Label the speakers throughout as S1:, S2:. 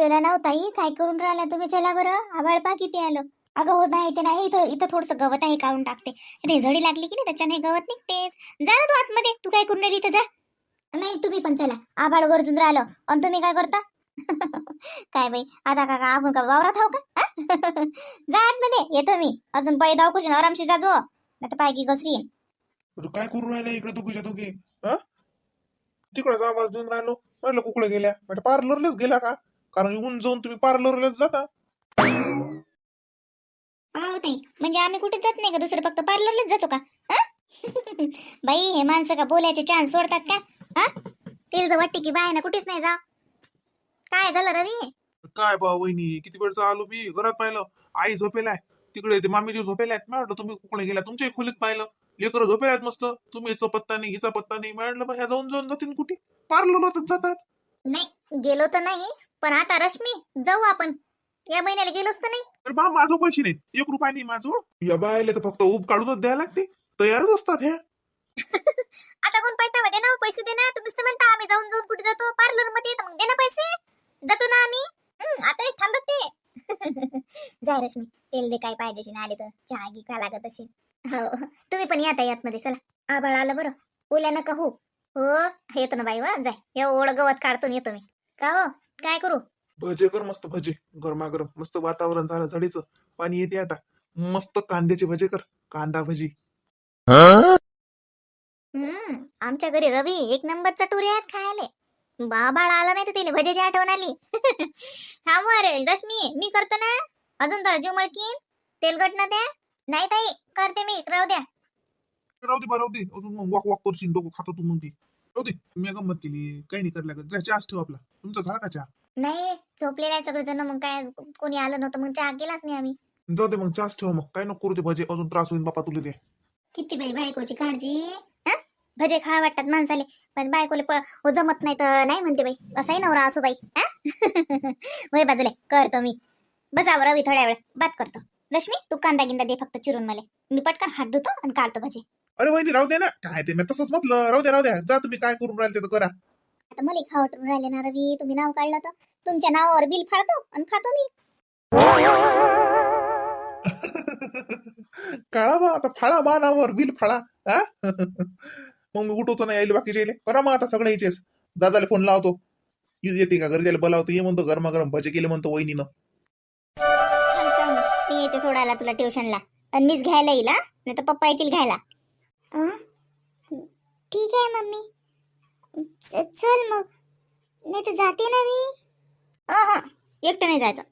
S1: चला ना हो ताई. काय करून राहिला तुम्ही चला बरं? आभाळ पा किती आलं. अगं हो नाही ते नाही इथं इथं थोडंसं गवत आहे काढून टाकते. रेझडी लागली की नाही? त्याच्याने गवत निघतेच. जा ना तू आतमध्ये. तू काय करून राहिली इथं? जा. नाही तुम्ही पण चला. आभाळ गरजून राहिलं. आणि तुम्ही काय करता? काय बाई? आता का का आपण का वावरात हो का? जा आतमध्ये. येतो मी. अजून पाय दाव कुशन आरामशी जा जो. नाही तर पाय की घसरी
S2: काय करू राहिला इकडे दोघीच्या दोघी? हा? तिकडेच आवाज देऊन राहिलो. म्हटलं कुकडे गेल्या. म्हणजे पार्लरलाच गेला का? कारण येऊन जाऊन तुम्ही पार्लरलाच जाता.
S1: ताई म्हणजे आम्ही कुठे जात नाही का? दुसरं फक्त पार्लरलाच जातो का? हा? बाई हे माणसं का बोलायचे चान्स सोडतात का? हा? तिला तर वाटते की बाय ना कुठेच नाही जा काय झालं रवी?
S2: काय बा वहिनी किती वेळचं आलो मी? घरात पाहिलं आई झोपेलाय. तिकडे ते मामीजी झोपेलायत मी म्हटलं तुम्ही कुकडे गेला तुमच्याही खोलीत पाहिलं. लेकरं झोपेलायत मस्त. तुम्ही याचा पत्ता नाही हिचा पत्ता नाही म्हटलं बा ह्या जाऊन जाऊन जातील कुठे? पार्लरलाच जातात.
S1: नाही गेलो तर नाही. पण आता रश्मी जाऊ आपण. या महिन्याला गेलोच तर नाही?
S2: अरे बा माझं पैसे नाही एक रुपया नाही माझं. या बायले तर फक्त उब काढूनच द्यायला लागते. तयारच असतात ह्या.
S1: आता कोण पैसा दे ना पैसे दे ना तुम्हीच तर म्हणता आम्ही जाऊन जाऊन कुठे जातो? पार्लरमध्ये तर मग दे ना पैसे. जातो ना आम्ही. हं, आता एक थांबत ते. जाय रश्मी तेल दे काय पाहिजे ना आले तर. चहा घी का लागत असेल. हो तुम्ही पण या यात मध्ये चला. आबाळ आलं बरं. ओल्या नका हो हो येतो ना बाई वा जाय. एवढं गवत काढतो आणि येतो मी. का हो? काय करू?
S2: भजे कर मस्त भजे. गरमागरम. मस्त वातावरण झालं झाडीचं. पाणी येते आता. मस्त कांद्याचे भजे कर. कांदा भजी.
S1: हम्म आमच्या घरी रवी एक नंबरचा टुरी आहेत खायले. बाबाळ आला नाही तर तिला भजेची आठवण आली. थांब रे रश्मी मी करतो ना? अजून तर जीव मळकीन. तेलगट ना द्या. नाही ताई करते मी. राहू द्या.
S2: राहू दे बा राहू दे. अजून मग वॉक वॉक करशील डोकं खातो तू मग ती राहू दे मी गंमत केली काही नाही करल्या जा चहाच ठेव आपला. तुमचा झाला का चहा?
S1: नाही झोपलेला आहे सगळेजण मग काय कोणी आलं नव्हतं मग चहा गेलाच नाही आम्ही.
S2: जाऊ दे मग चहाच ठेव मग. काय नको करू ते भजे अजून त्रास होईल बापा तुला दे
S1: किती बाई बायकोची काळजी हं? भजे खा वाटतात माणसाले. पण बायकोले प- हो जमत नाही तर नाही म्हणते बाई. असाही नवरा असो बाई हं? वय बाजूले करतो मी. बसावं रवी थोड्या वेळ बात करतो. रश्मी तू कांदा गिंदा दे फक्त चिरून मला. मी पटकन हात धुतो आणि काढतो भजे.
S2: अरे वहिनी राहू दे ना. काय ते मी तसंच म्हटलं राहू दे राहू द्या जा तुम्ही काय करून राहिले ते करा.
S1: आता मला खावटून राहिले ना रवी तुम्ही नाव काढलं तर तुमच्या नावावर बिल फाडतो आणि खातो मी.
S2: काळा बा आता फाळा बा नावावर बिल फाळा हा? मग मी उठवतो ना यायला बाकीचे यायले. करा मग आता सगळे यायचेच दादाला फोन लावतो. ये- येते का घरी त्याला बोलावतो. ये म्हणतो गरमागरम भजे केले म्हणतो वहिनीनं.
S1: मी येते सोडायला तुला ट्युशनला आणि मीच घ्यायला येईल नाही तर पप्पा येतील घ्यायला. ठीक आहे मम्मी. चल मग. नाही तर जाते ना मी. एकटं नाही जायचं.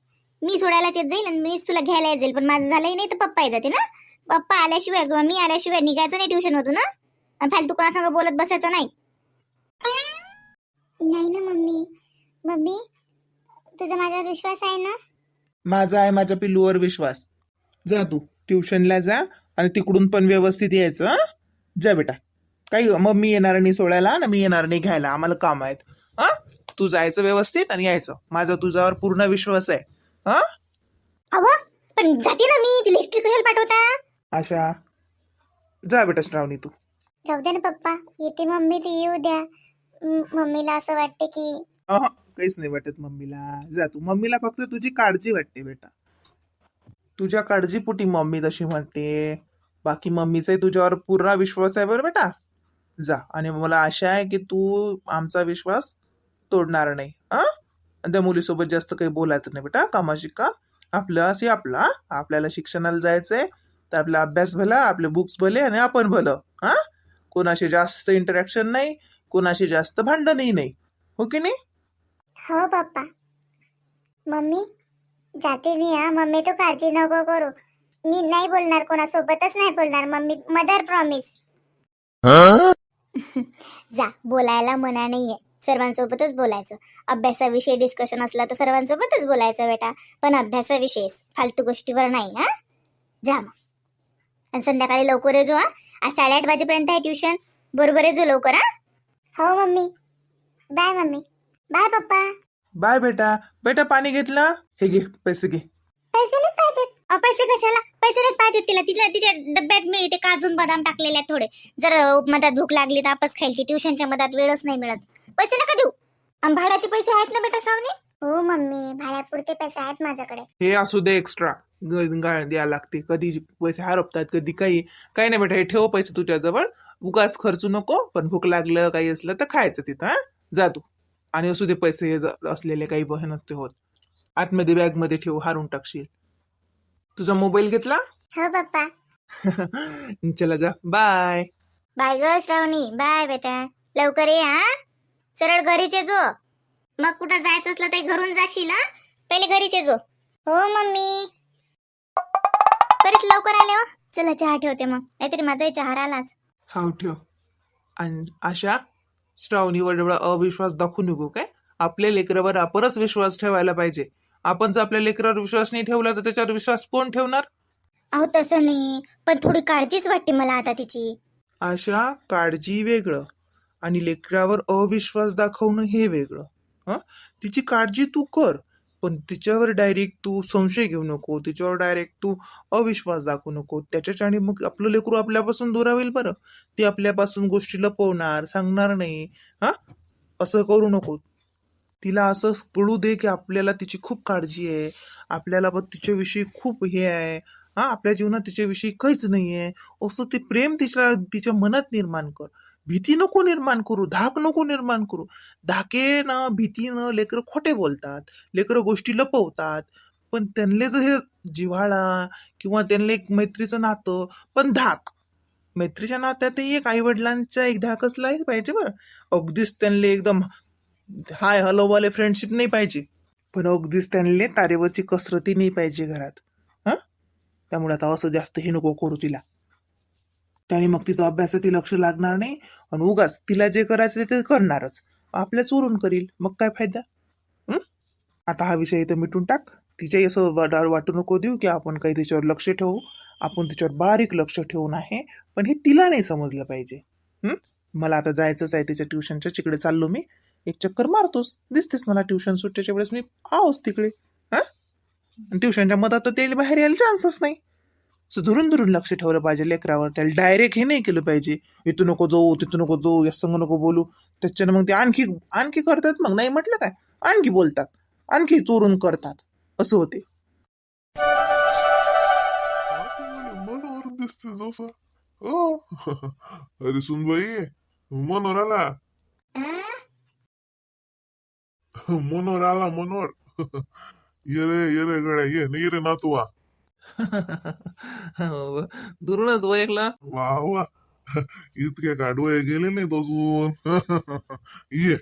S1: मी सोडायलाच येत जाईल आणि मीच तुला घ्यायला येत जाईल. पण माझं झालंही नाही तर पप्पा येत जाते ना पप्पा आल्याशिवाय किंवा मी आल्याशिवाय निघायचं नाही ट्युशन मधून ना आणि फालतू कोणासंग बोलत बसायचं नाही. नाही ना मम्मी. मम्मी तुझा माझ्यावर विश्वास आहे ना?
S2: माझा आहे माझ्या पिल्लूवर विश्वास. जा तू ट्युशनला जा आणि तिकडून पण व्यवस्थित यायचं हं? जा बेटा. काही मग मी येणार नाही सोडायला ना मी येणार नाही घ्यायला. आम्हाला काम आहेत. हा? तू जायचं व्यवस्थित आणि यायचं. माझा तुझ्यावर पूर्ण विश्वास आहे. हा?
S1: पण जाते ना मी. तिला एकटी कशाला पाठवता.
S2: आशा जा बेटा श्रावणी तू.
S1: राहू दे ना पप्पा. येते मम्मी ते येऊ द्या. म- मम्मीला असं वाटते की
S2: अहं, काहीच नाही वाटत मम्मीला. जा तू. मम्मीला फक्त तुझी काळजी वाटते बेटा. तुझ्या काळजीपोटी मम्मी तशी म्हणते. बाकी मम्मीचाही तुझ्यावर पूर्ण विश्वास आहे बरं बेटा. जा. आणि मला आशा आहे की तू आमचा विश्वास तोडणार नाही. हा? त्या मुलीसोबत जास्त काही बोलायचं नाही बेटा. कामाशी काम. आपलं असे आपला आपल्याला शिक्षणाला जायचंय तर आपला अभ्यास भला आपले बुक्स भले आणि आपण भलं. हा? कोणाशी जास्त इंटरॅक्शन नाही कोणाशी जास्त भांडणही नाही. हो की नाही?
S1: हो पप्पा. मम्मी जाते मी हा? मम्मी तू काळजी नको करू. मी नाही बोलणार कोणासोबतच नाही बोलणार मम्मी मदर प्रॉमिस जा बोलायला मना नाहीये. सर्वांसोबतच बोलायचं. अभ्यासाविषयी डिस्कशन असलं तर सर्वांसोबतच बोलायचं बेटा. पण अभ्यासाविषयी फालतू गोष्टीवर नाही हा? जा मग. आणि संध्याकाळी लवकर येजो हा? आज साडेआठ वाजेपर्यंत आहे ट्युशन बरोबर येजो लवकर हा? हो mummy. Bye mummy. Bye papa.
S2: Bye बेटा. बेटा पाणी घेतलं? हे घे पैसे घे.
S1: पैसे नाही पाहिजेत. अ, पैसे कशाला? पैसे नाही पाहिजेत तिला. तिला तिच्या डब्यात मी ते काजून बदाम टाकलेले आहेत थोडे. जर मधात भूक लागली तर आपच खाईल ती ट्युशनच्या मधात वेळच नाही मिळत. पैसे नका देऊ. आणि भाड्याचे पैसे आहेत ना बेटा श्रावणी? हो मम्मी. भाड्यापुरते पैसे आहेत माझ्याकडे.
S2: हे असू दे एक्स्ट्रा गाळ द्यायला लागते. कधी पैसे हरपतात कधी काही. काही नाही बेटा हे ठेव पैसे तुझ्याजवळ. उगाच खर्चू नको पण भूक लागलं काही असलं तर खायचं तिथं हा? जा तू. आणि असू दे पैसे हे असलेले काही बहे नसते होत. आतमध्ये बॅगमध्ये ठेव हारून टाकशील. तुझा मोबाईल घेतला?
S1: हो पप्पा.
S2: चला जा. बाय.
S1: बाय ग श्रावणी. बाय बेटा. लवकर ये हा. सरळ घरीचे जो. मग कुठं जायचं असलं तर घरून जाशील हा. पहिले घरीचे जो. हो मम्मी. बरेच लवकर आले हो. चला चहा ठेवते मग. नाहीतरी माझाही चहा राहिलाच.
S2: हाव ठेव. आणि अशा श्रावणीवर एवढा अविश्वास दाखवू नको काय? आपल्या लेकरावर आपणच विश्वास ठेवायला पाहिजे. आपण जर आपल्या लेकरावर विश्वास नाही ठेवला तर त्याच्यावर विश्वास कोण ठेवणार?
S1: अहो तसं नाही पण थोडी काळजीच वाटते मला आता तिची.
S2: अशा काळजी वेगळं आणि लेकरावर अविश्वास दाखवणं हे वेगळं. हं? तिची काळजी तू कर पण तिच्यावर डायरेक्ट तू संशय घेऊ नको तिच्यावर डायरेक्ट तू अविश्वास दाखवू नको. त्याच्याच्याने मग आपलं लेकरू आपल्यापासून दूर होईल बरं. ती आपल्यापासून गोष्टी लपवणार सांगणार नाही. हा? असं करू नको. तिला असं कळू दे की आपल्याला तिची खूप काळजी आहे. आपल्याला पण तिच्याविषयी खूप हे आहे. हा आपल्या जीवनात तिच्याविषयी काहीच नाही आहे. असं ते प्रेम तिच्या तिच्या मनात निर्माण कर. भीती नको निर्माण करू. धाक नको निर्माण करू. धाकेनं भीतीनं लेकरं खोटे बोलतात. लेकरं गोष्टी लपवतात. पण त्यांना जर हे जिव्हाळा किंवा त्यांना एक मैत्रीचं नातं पण धाक. मैत्रीच्या नात्यातही एक आईवडिलांचा एक धाक असलाही पाहिजे बरं. अगदीच त्यांना एकदम हाय हॅलो वाले फ्रेंडशिप नाही पाहिजे. पण अगदीच त्यांनी तारेवरची कसरती नाही पाहिजे घरात. हां? त्यामुळे आता असं जास्त हे नको करू तिला. त्याने मग तिचा अभ्यासात लक्ष लागणार नाही आणि उगाच तिला जे करायचं ते करणारच. आपल्या चोरून करील. मग काय फायदा? आता हा विषय इथं मिटून टाक. तिच्याही असं वाटार वाटू नको देऊ की आपण काही तिच्यावर लक्ष ठेवू. आपण तिच्यावर बारीक लक्ष ठेवून आहे. पण हे तिला नाही समजलं पाहिजे. मला आता जायचंच आहे तिच्या ट्युशनच्या तिकडे चाललो मी. एक चक्कर मारतोस. दिसतेस मला ट्युशन सुट्ट्याच्या वेळेस. मी आहोस तिकडे. हा? ट्युशनच्या मधात तर त्याला बाहेर यायला चान्सच नाही. सो दुरून दुरून लक्ष ठेवलं पाहिजे लेकरावर. त्याला डायरेक्ट हे नाही केलं पाहिजे. इथं नको जाऊ तिथं नको जाऊ या संग नको बोलू. त्याच्यानं मग ते आणखी आणखी करतात मग. नाही म्हटलं काय? आणखी बोलतात. आणखी चोरून करतात. असं होते.
S3: मनोहर दिसते जसा हो अरे सुनबाई मनोहर आला मनोहर आला मनोहर ये रे ये रे गड्या ये नाही रे नातवा
S2: दुरूनच ओळखला
S3: वा वा इतके गाडवे गेले नाहीत अजून ये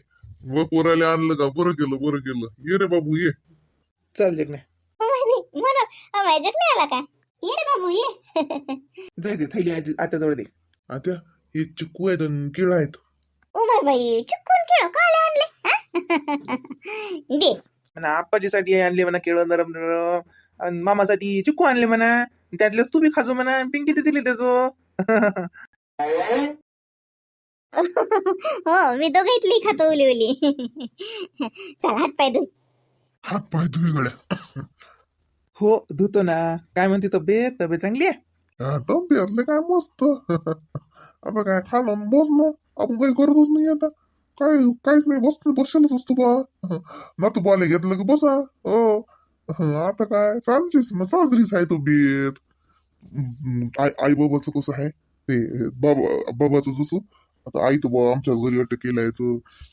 S3: व पोराला आणलं का बरं केलं बरं केलं ये रे बाबू ये
S2: चल जगने
S1: नाही आला का ये रे बाबू ये
S2: जाय दे थैली आजी आत्याजवळ दे
S3: आता हे चिक्कू आहेत आणि केळं आहेत
S1: ओ माय बाई चुकून खेळ काल आणले? दे.
S2: म्हणा आप्पाजीसाठी आणले म्हणा केळं नरम नरम आणि मामासाठी चिक्कू आणले म्हणा त्यातलेच तू बी खाजू म्हणा पिंकी ते दिली त्याचं
S1: हो मी दोघं इथली खातो उली उली चल हात पाय धुई
S3: हात पाय धुई गड्या
S2: हो धुतो ना. काय म्हणते तब्येत? तब्येत चांगली आहे?
S3: हा, तब्येतले काय मस्त. आता काय खाणं बस ना आपण काही करतच नाही आता. काय काहीच नाही बस बसलेलच असतो बा. ना तू बाले घेतलं की बसा. हो आता काय? साजरीच मग साजरीच आहे तब्येत. हम्म, आई आई बाबाचं कसं आहे? ते बाबा बाबाचं जसं. आता आई तर बा आमच्या घरी अटक केलाय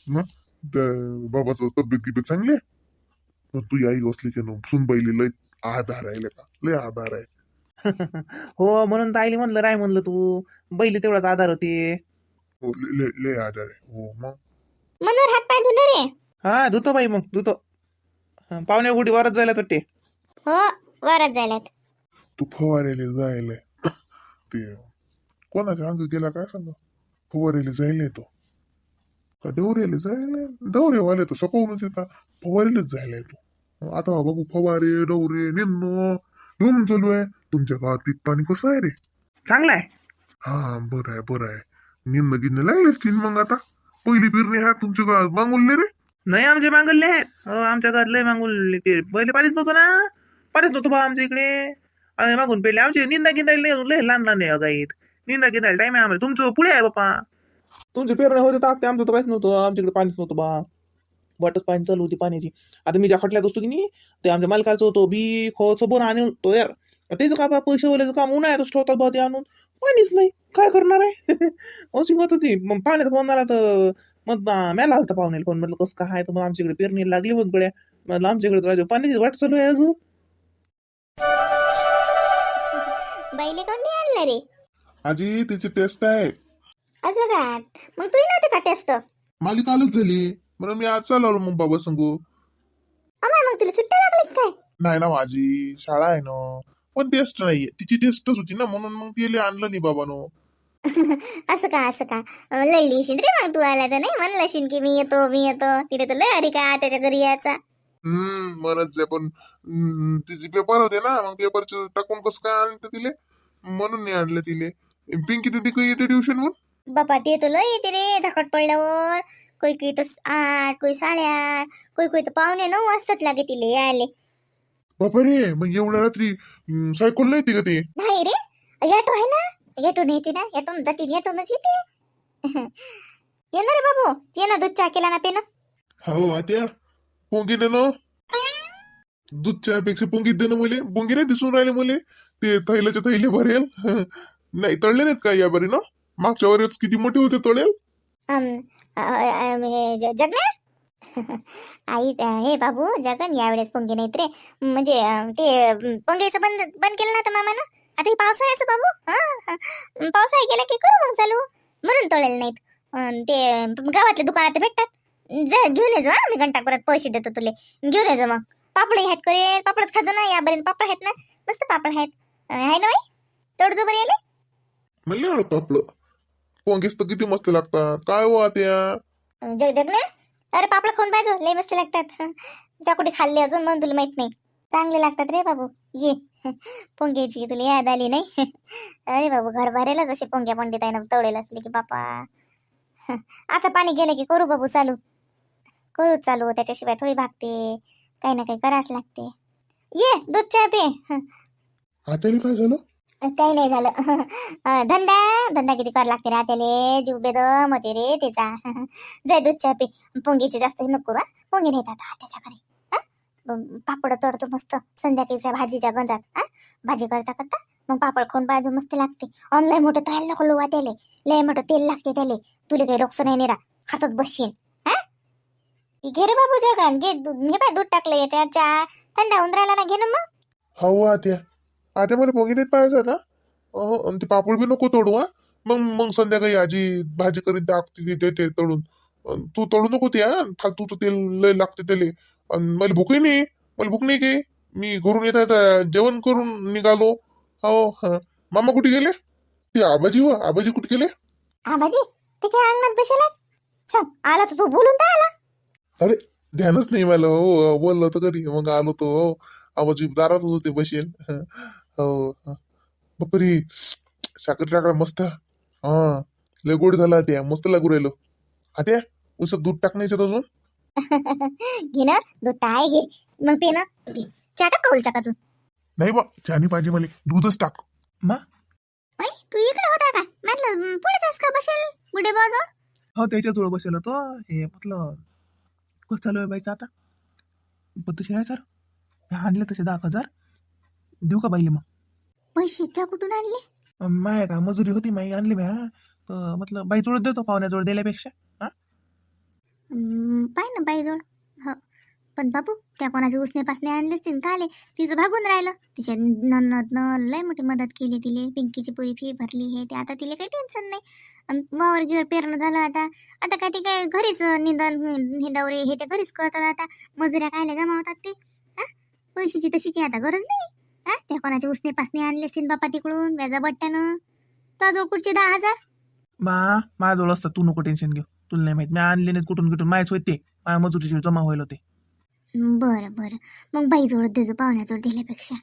S3: ना? त्या बाबाचं तब्येत गिब्येत चांगली आहे? पण तू आई असली की ना सुनबाईली लय आधार आहे का लय आधार आहे.
S2: हो म्हणून तर आईली म्हणलं राय म्हणलं तू. बैली तेवढाच आधार होते.
S3: हो लय आधार आहे. हो मग?
S1: मनोहर हात पाय धुणार रे.
S2: हा धुतो बाई मग धुतो. हं, पाहुण्या गुढी वरच जायला वाटते
S1: हो वरच जायलात
S3: तू फवारेले जायले. ते कोणाच्या अंग गेला काय सांगा? फवारेले जायले तो. का डवरेले जायले? डवरेवाले तर सकाळूनच येतात. फवारेलेच जायला तो. आता बघू फवारे डवरे निन्नो घेऊन चालू आहे. तुमच्या गावात पीक पाणी कसं आहे रे?
S2: चांगला आहे.
S3: हा बरं आहे बरं आहे. निन्न गिन्न लागलेच तीन मग आता. पहिली पेरणी हा तुमच्या गावात मागवले रे?
S2: नाही आमचे मांगल्ले आहेत. हो, आमच्या घरात लय मागुलले ते पहिले पाणीच नव्हतं ना? पाणीच नव्हतं बा आमच्या इकडे. आणि मागून पेले आमचे निंदा गिंदा लय लय लहान लहान आहे गाईत निंदा गिंदायला टाइम आहे आम्हाला. तुमचं पुढे आहे बाप्पा. तुमचे पेरण्या होते टाकते आमचं तर काहीच नव्हतं. आमच्याकडे पाणीच नव्हतं बा. वाटच पाणी चालू होती पाण्याची. आता मी ज्या खटल्यात असतो की नाही ते आमच्या मालकाचं होतो. बी खोचं बोन आणून तो यार. त्याचं का बा पैसे वल्याचं काम उन्हाळ्यातच ठेवतात बा ते आणून. पाणीच नाही. काय करणार आहे? अशी मत होती. मग पाण्यात आला तर मग मॅला आलता पाहुण्याला. फोन म्हटलं कसं काय तर मग आमच्याकडे पेरणी लागली होत गड्या. म्हटलं आमच्याकडे तर राजू पाण्याची वाट चालू आहे अजून.
S1: कोण नाही आणलं रे?
S3: आजी तिची टेस्ट आहे.
S1: असं का? मग तू नव्हते का टेस्ट
S3: मालिका आलंच झाली. म्हणून मी आज चालवलं मग बाबा सांगू.
S1: अमाय मग तुला सुट्ट्या लागली काय?
S3: नाही ना माझी. शाळा आहे ना. पण टेस्ट नाहीये. तिची टेस्टच होती ना म्हणून मग तिला आणलं नाही बाबानो.
S1: असं का असं का? लढली अशीन रे मग तू आला तर नाही म्हणलं अशीन की मी येतो मी येतो. तिथे तर लय अरे का त्याच्या घरी यायचा.
S3: हम्म म्हणत जे पण हम्म, तिचे पेपर होते ना मग पेपर टाकून कसं काय आणलं तिले? म्हणून नाही आणलं तिले. पिंकी तिथे काही येते ट्युशन म्हणून
S1: बापा ते तो लय येते रे धकट पडल्यावर. कोई कोई तर आठ कोई साडेआठ कोई कोई तर पावणे नऊ वाजतात लागे तिले यायले.
S3: बापा रे मग एवढ्या रात्री सायकल नाही येते का ते?
S1: नाही रे येतो आहे ना. येतो येते ना येतो जाते येतोनच येते येणार रे बाबू ये ना दूध चहा केला ना पेन
S3: हो आत्या पोंगी ना दूध चहापेक्षा पोंगीत दे ना मुले पोंगी नाही दिसून राहिले मुले ते थैल्याच्या थैले भरेल नाही तळले नाहीत का या बरी ना मागच्या वरच किती मोठे होते तळेल
S1: जगन आई हे बाबू जगन यावेळेस पोंगे नाहीत रे म्हणजे ते अम, पोंग्याचं बंद बंद केलं ना आता मामानं आता हे पावसाळ्याचं बाबू हा. पावसाळा गेला की करू मग चालू. म्हणून तोडेल नाहीत. ते गावातल्या दुकानात भेटतात. जा घेऊन ये जा मी घंटापुरात पैसे देतो तुले. घेऊन ये जा मग. पापड आहेत करे पापडच खाजो ना यापर्यंत पापड आहेत ना. मस्त पापड आहेत. आहे ना तोडजो बरं याले?
S3: म्हणले आवडतं आपलं. पोंगेस तर किती मस्त लागतात. काय हो आत्या?
S1: जग जग ना. अरे पापड खाऊन पाहिजे. लय मस्त लागतात. त्या कुठे खाल्ले अजून म्हणून तुला माहीत नाही. चांगले लागतात रे बाबू. ये. पोंग्याची तुला याद आली नाही? अरे बाबू घर भरेलच असे पोंग्या पंडित आहे ना तवडेल असले की बापा. आता पाणी गेलं की करू बाबू चालू. करू चालू त्याच्याशिवाय थोडी भागते. काही ना काही करावंच लागते. ये दूध चहा पे.
S3: आत्याला काय झालं?
S1: काही नाही झालं. धंदा. धंदा किती करावं लागते रे त्याले जीव बेदम होते रे त्याचा. जाय दूध चहा पे. पोंगीची जास्त नको करू. पोंगी नेत आता त्याच्या घरी. पापड तोडतो मस्त. संध्याकाळीच्या भाजीच्या गंजात हा भाजी करता करता मग पापड खाऊन बाजू मस्त लागते. ऑनलाईन मोठं तळायला नको लोवा त्याले. लय मोठं तेल लागते त्याले. तुला काही डोकसं नाही नेरा. खातच बसशील हा घे रे बाबू जगन. घे दूध. घे बाय दूध टाकलं याच्या चहा थंड होऊन राहिला ना घे ना मग.
S3: हो, हो आत्या. आत्या मला पोंगी पाहिजे ना अहो, आणि ते पापड बी नको तोडू हा. मग मग संध्याकाळी आजी भाजी करीत दाखते ते ते तळून. अन तू तळू नको ते हा. फालतूचं तेल लय लागते त्याले. आणि मला भूकही नाही. मला भूक नाही काही. मी घरून येत आहे जेवण करून निघालो. हो हा. मामा कुठे गेले? ते आबाजी व आबाजी कुठे गेले?
S1: आबाजी ते काय अंगणात बसेला सांग आला तर तू बोलून तर आला.
S3: अरे ध्यानच नाही मला हो. बोललो तर कधी मग आलो तो. हो आबाजी दारातच होते बसेल. हो हा. बापरे साखर टाकला मस्त. हा लय गोड झाला त्या. मस्त लागू राहिलो. आत्या उसं दूध टाकण्याच्यात अजून?
S1: घे ना दूध आहे घे. मग पे ना. घे. चहा टाक कौलचा का अजून
S3: नाही बा छानी पाहिजे मला. दूधच टाक.
S2: मा?
S1: ऐ, तू इकडे होता का? म्हटलं पुढे जास का बसेल? गुडे बाजवळ
S2: हो त्याच्याजवळ बसेल तो हे म्हटलं कसं चालू आहे बाईचं आता? पद्धतशीर आहे सर हे आणले तसे दहा हजार. देऊ का बाईले मग?
S1: पैसे तुला कुठून आणले?
S2: माय का मजुरी होती माई आणली म्या तर म्हटलं बाईजवळ देतो पाहुण्याजवळ दिल्यापेक्षा हा.
S1: पाय ना बाईजवळ हो. पण बाबू त्या कोणाचे उसने पासने आणले तिने का आले तिचं भागून राहिलं. तिच्या नन्नदनं लय मोठी मदत केली तिले. पिंकीची पुरी फी भरली हे ते. आता तिला काही टेन्शन नाही. वावर गिवर पेरणं झालं आता. आता काय ते काय घरीच निंदन हिंडवरे हे ते घरीच करतात आता. मजुऱ्या कायले जमावतात ते. हा? पैशाची तशी काही आता गरज नाही. हा? त्या कोणाचे उसने पासने आणले असतील बापा तिकडून व्याजा बट्ट्यानं तो पुढचे दहा हजार.
S2: मा माझ्याजवळ असतं तू नको टेन्शन घेऊ. तुला नाही माहीत. मी आणले नाहीत कुठून कुठून. माहीत होते. माझ्या मजुरीची जमा होईल होते.
S1: बरं बरं. मग बाईजवळ देजो पाहुण्याजवळ दिल्यापेक्षा.